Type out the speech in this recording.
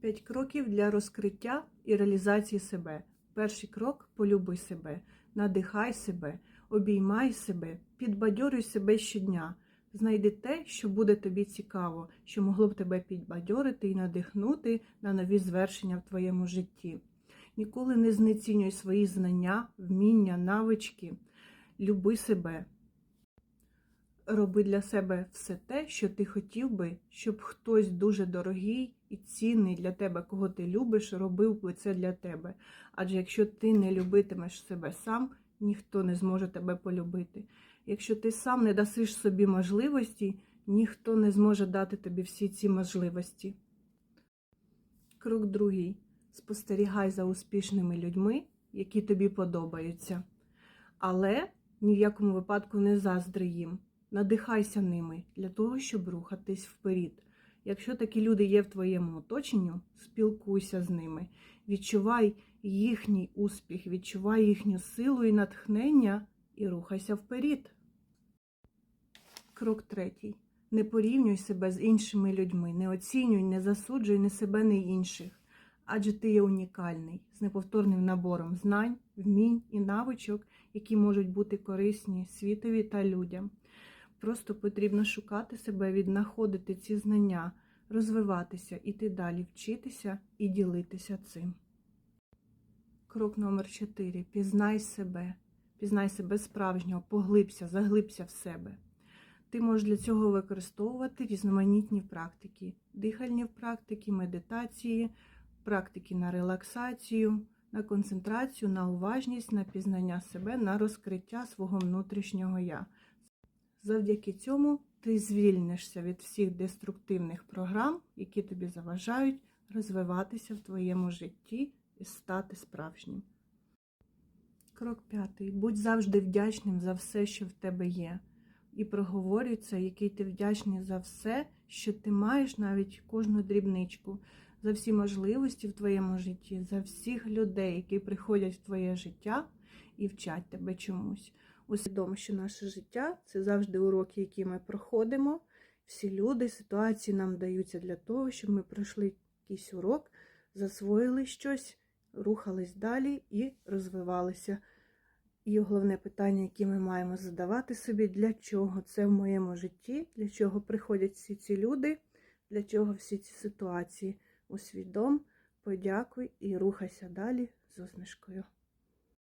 П'ять кроків для розкриття і реалізації себе. Перший крок полюби себе, надихай себе, обіймай себе, підбадьорюй себе щодня. Знайди те, що буде тобі цікаво, що могло б тебе підбадьорити і надихнути на нові звершення в твоєму житті. Ніколи не знецінюй свої знання, вміння, навички. Люби себе. Роби для себе все те, що ти хотів би, щоб хтось дуже дорогий і цінний для тебе, кого ти любиш, робив би це для тебе. Адже якщо ти не любитимеш себе сам, ніхто не зможе тебе полюбити. Якщо ти сам не дасиш собі можливості, ніхто не зможе дати тобі всі ці можливості. Крок другий. Спостерігай за успішними людьми, які тобі подобаються. Але ні в якому випадку не заздри їм. Надихайся ними для того, щоб рухатись вперед. Якщо такі люди є в твоєму оточенні, спілкуйся з ними, відчувай їхній успіх, відчувай їхню силу і натхнення і рухайся вперед. Крок третій. Не порівнюй себе з іншими людьми, не оцінюй, не засуджуй ні себе, ні інших. Адже ти є унікальний, з неповторним набором знань, вмінь і навичок, які можуть бути корисні світові та людям. Просто потрібно шукати себе, віднаходити ці знання, розвиватися, іти далі, вчитися і ділитися цим. Крок номер 4. Пізнай себе. Пізнай себе справжнього, поглибся, заглибся в себе. Ти можеш для цього використовувати різноманітні практики, дихальні практики, медитації, практики на релаксацію, на концентрацію, на уважність, на пізнання себе, на розкриття свого внутрішнього я. Завдяки цьому ти звільнишся від всіх деструктивних програм, які тобі заважають розвиватися в твоєму житті і стати справжнім. Крок п'ятий. Будь завжди вдячним за все, що в тебе є. І проговорюй який ти вдячний за все, що ти маєш, навіть кожну дрібничку, за всі можливості в твоєму житті, за всіх людей, які приходять в твоє життя і вчать тебе чомусь. Усвідом, що наше життя це завжди уроки, які ми проходимо. Всі люди, ситуації нам даються для того, щоб ми пройшли якийсь урок, засвоїли щось, рухались далі і розвивалися. І головне питання, яке ми маємо задавати собі, для чого це в моєму житті, для чого приходять всі ці люди, для чого всі ці ситуації. Усвідом, подякуй і рухайся далі з усмішкою.